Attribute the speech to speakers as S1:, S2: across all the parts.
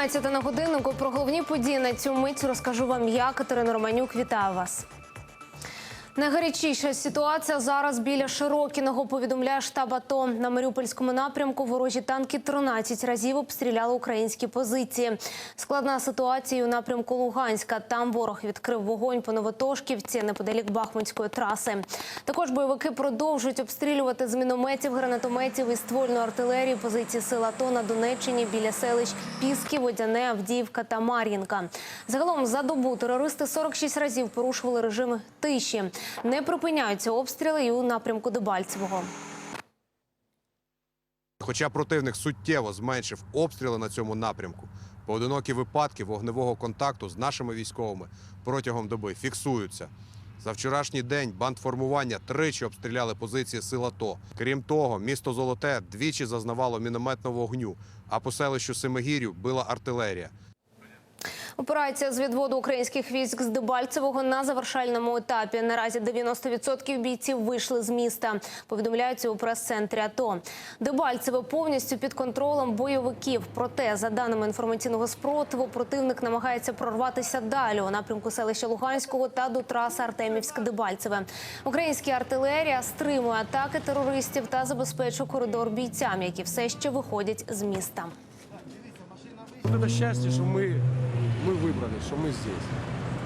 S1: 11 на годиннику. Про головні події на цю мить розкажу вам я, Катерина Романюк. Вітаю вас. Найгарячіша ситуація зараз біля Широкіного, повідомляє штаб АТО. На Маріупольському напрямку ворожі танки 13 разів обстріляли українські позиції. Складна ситуація у напрямку Луганська. Там ворог відкрив вогонь по Новотошківці, неподалік Бахмутської траси. Також бойовики продовжують обстрілювати з мінометів, гранатометів і ствольної артилерії позиції сил АТО на Донеччині біля селищ Піски, Водяне, Авдіївка та Мар'їнка. Загалом за добу терористи 46 разів порушували режим тиші. Не припиняються обстріли і у напрямку Дебальцевого.
S2: Хоча противник суттєво зменшив обстріли на цьому напрямку, поодинокі випадки вогневого контакту з нашими військовими протягом доби фіксуються. За вчорашній день бандформування тричі обстріляли позиції сил АТО. Крім того, місто Золоте двічі зазнавало мінометного вогню, а по селищу Семигір'ю била артилерія.
S1: Операція з відводу українських військ з Дебальцевого на завершальному етапі. Наразі 90% бійців вийшли з міста. Повідомляється у прес-центрі АТО. Дебальцеве повністю під контролем бойовиків. Проте, за даними інформаційного спротиву, противник намагається прорватися далі у напрямку селища Луганського та до траси Артемівськ-Дебальцеве. Українська артилерія стримує атаки терористів та забезпечує коридор бійцям, які все ще виходять з міста.
S3: Вот это счастье, что мы, мы выбрали, что мы здесь.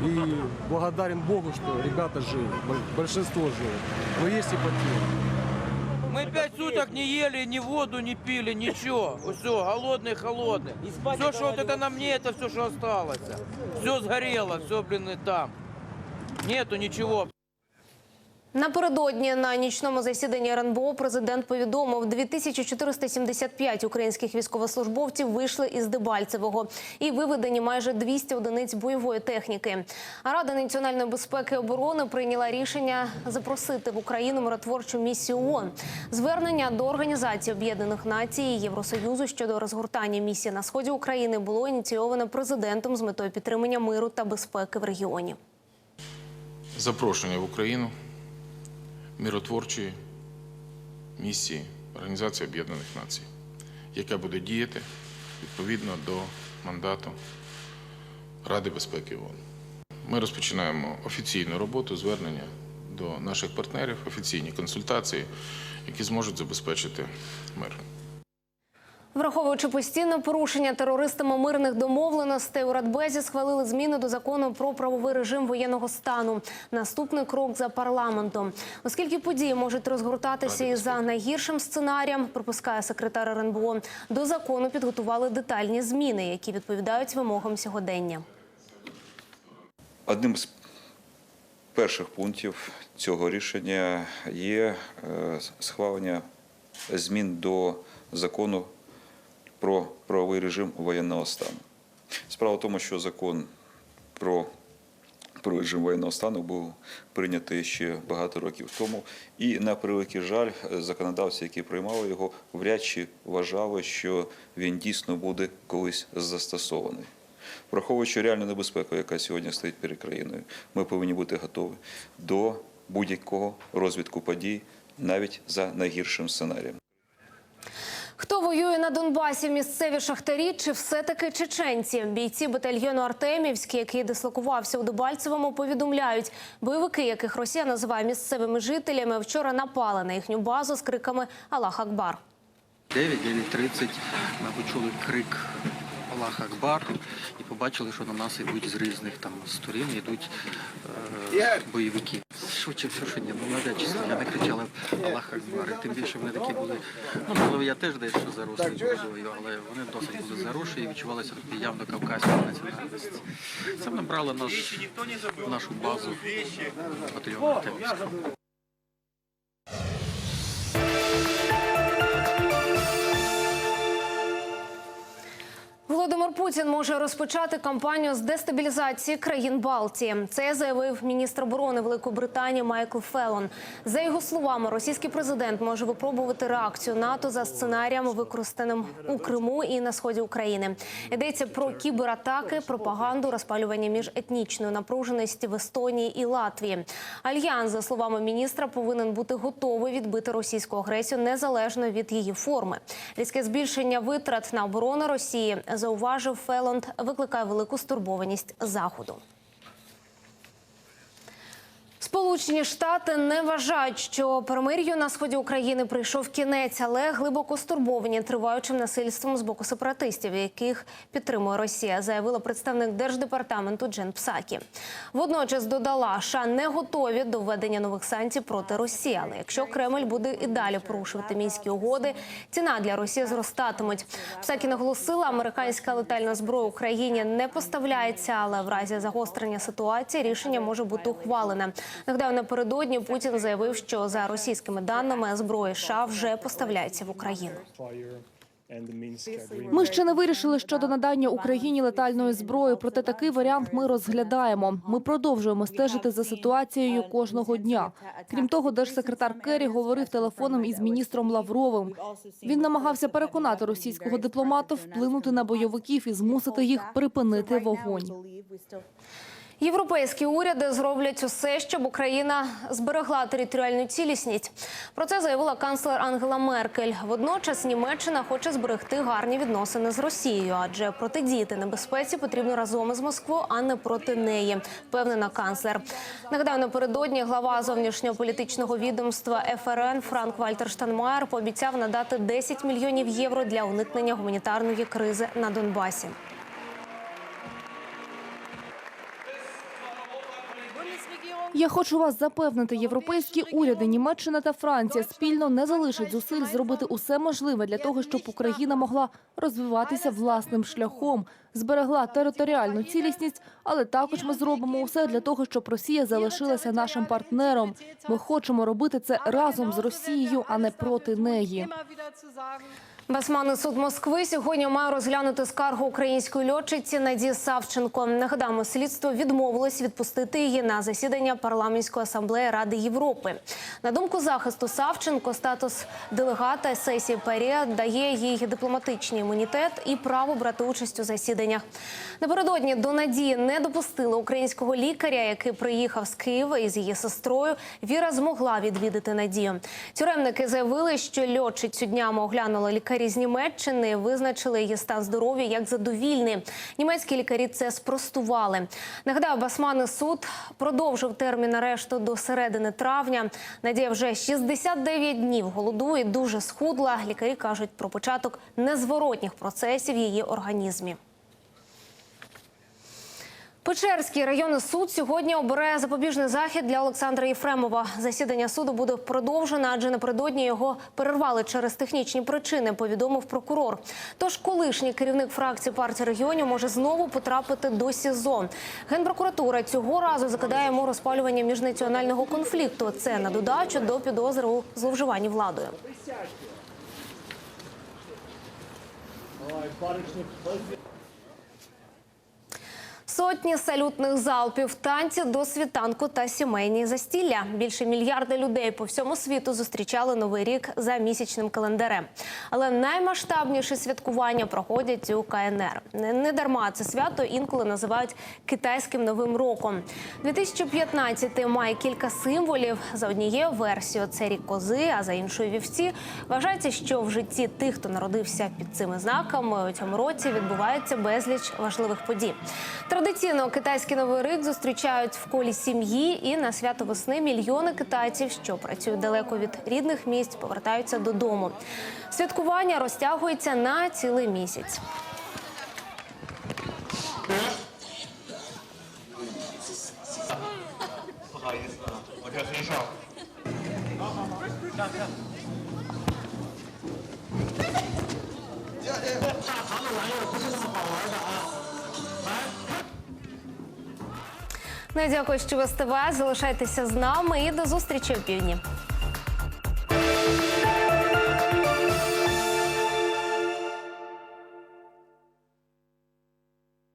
S3: И благодарен Богу, что ребята живы, бо- большинство живы. Но есть и потери.
S4: Мы пять суток не ели, ни воду не пили, ничего. Все, голодные, холодные. Все, что вот это на мне, это все, что осталось. Все сгорело, все, блин, и там. Нету ничего.
S1: Напередодні на нічному засіданні РНБО президент повідомив, 2475 українських військовослужбовців вийшли із Дебальцевого і виведені майже 200 одиниць бойової техніки. Рада національної безпеки і оборони прийняла рішення запросити в Україну миротворчу місію ООН. Звернення до Організації Об'єднаних Націй і Євросоюзу щодо розгортання місії на сході України було ініційовано президентом з метою підтримання миру та безпеки в регіоні.
S5: запрошення в Україну миротворчої місії Організації Об'єднаних Націй, яка буде діяти відповідно до мандату Ради безпеки ООН. Ми розпочинаємо офіційну роботу, звернення до наших партнерів, офіційні консультації, які зможуть забезпечити мир.
S1: Враховуючи постійне порушення терористами мирних домовленостей, у Радбезі схвалили зміни до закону про правовий режим воєнного стану. Наступний крок за парламентом. Оскільки події можуть розгортатися і за найгіршим сценарієм, припускає секретар РНБО, до закону підготували детальні зміни, які відповідають вимогам сьогодення.
S6: Одним з перших пунктів цього рішення є е, схвалення змін до закону про правовий режим воєнного стану. Справа в тому, що закон про про режим воєнного стану був прийнятий ще багато років тому, і на превеликий жаль, законодавці, які приймали його, вряд чи вважали, що він дійсно буде колись застосований. Враховуючи реальну небезпеку, яка сьогодні стоїть перед країною, ми повинні бути готові до будь-якого розвитку подій, навіть за найгіршим сценарієм.
S1: Хто воює на Донбасі? Місцеві шахтарі чи все-таки чеченці? Бійці батальйону Артемівський, який дислокувався у Дебальцевому, повідомляють, бойовики, яких Росія називає місцевими жителями, вчора напали на їхню базу з криками Аллах Акбар.
S7: 9-9.30 ми почули крик Аллах Акбар і побачили, що на нас йдуть з різних там сторін, йдуть е, бойовики. Швидше ні, ну навряд чи не кричали Аллах Акбар. І тим більше вони такі були, ну можливо, я теж дещо зарослий бородою, але вони досить були заросші і відчувалися такі явно кавказької національності. Це ми брали наш, нашу базу батальйону
S1: Володимир Путін може розпочати кампанію з дестабілізації країн Балтії. Це заявив міністр оборони Великої Британії Майкл Феллон. За його словами, російський президент може випробувати реакцію НАТО за сценарієм, використаним у Криму і на сході України. Йдеться про кібератаки, пропаганду, розпалювання міжетнічної напруженості в Естонії і Латвії. Альянс, за словами міністра, повинен бути готовий відбити російську агресію незалежно від її форми. Різке збільшення витрат на оборону Росії зауважує зауважив Фелонд, викликає велику стурбованість заходу. Сполучені Штати не вважають, що перемир'ю на сході України прийшов кінець, але глибоко стурбовані триваючим насильством з боку сепаратистів, яких підтримує Росія, заявила представник держдепартаменту Джен Псакі. Водночас додала, США не готові до введення нових санкцій проти Росії. Але якщо Кремль буде і далі порушувати мінські угоди, ціна для Росії зростатимуть. Псакі наголосила, американська летальна зброя Україні не поставляється, але в разі загострення ситуації рішення може бути ухвалене. Нагадаю, напередодні Путін заявив, що за російськими даними зброї США вже поставляється в Україну.
S8: Ми ще не вирішили щодо надання Україні летальної зброї, проте такий варіант ми розглядаємо. Ми продовжуємо стежити за ситуацією кожного дня. Крім того, держсекретар Керрі говорив телефоном із міністром Лавровим. Він намагався переконати російського дипломата вплинути на бойовиків і змусити їх припинити вогонь.
S1: Європейські уряди зроблять усе, щоб Україна зберегла територіальну цілісність. Про це заявила канцлер Ангела Меркель. Водночас Німеччина хоче зберегти гарні відносини з Росією, адже протидіяти небезпеці потрібно разом із Москвою, а не проти неї. Впевнена канцлер. Нагадаю, напередодні глава зовнішньополітичного відомства ФРН Франк Вальтер Штанмаєр пообіцяв надати 10 мільйонів євро для уникнення гуманітарної кризи на Донбасі.
S8: Я хочу вас запевнити, європейські уряди Німеччина та Франція спільно не залишать зусиль зробити усе можливе для того, щоб Україна могла розвиватися власним шляхом, зберегла територіальну цілісність, але також ми зробимо усе для того, щоб Росія залишилася нашим партнером. Ми хочемо робити це разом з Росією, а не проти неї.
S1: Басманний суд Москви сьогодні має розглянути скаргу української льотчиці Надії Савченко. Нагадаємо, слідство відмовилось відпустити її на засідання парламентської асамблеї Ради Європи. На думку захисту Савченко, статус делегата сесії ПАРЄ дає їй дипломатичний імунітет і право брати участь у засіданнях. Напередодні до Надії не допустили українського лікаря, який приїхав з Києва із її сестрою. Віра змогла відвідати Надію. Тюремники заявили, що льотчицю днями оглянули лікарі з Німеччини, визначили її стан здоров'я як задовільний. Німецькі лікарі це спростували. Нагадаю, басмани суд продовжив термін арешту до середини травня. Надія вже 69 днів голодує, дуже схудла. Лікарі кажуть про початок незворотніх процесів в її організмі. Печерський районний суд сьогодні обере запобіжний захід для Олександра Єфремова. Засідання суду буде продовжено, адже напередодні його перервали через технічні причини. Повідомив прокурор. Тож колишній керівник фракції партії регіонів може знову потрапити до СІЗО. Генпрокуратура цього разу закидає йому розпалювання міжнаціонального конфлікту. Це на додачу до підозри у зловживанні владою. Сотні салютних залпів, танці до світанку та сімейні застілля. Більше мільярда людей по всьому світу зустрічали новий рік за місячним календарем. Але наймасштабніші святкування проходять у КНР. Не, не дарма це свято інколи називають китайським новим роком. 2015 має кілька символів. За однією версією це рік кози, а за іншою вівці. Вважається, що в житті тих, хто народився під цими знаками, у цьому році відбувається безліч важливих подій. Традиційно китайський новий рік зустрічають в колі сім'ї, і на свято весни мільйони китайців, що працюють далеко від рідних місць, повертаються додому. Святкування розтягується на цілий місяць. Не дякую, що ви СТВ. Залишайтеся з нами і до зустрічі у півдні.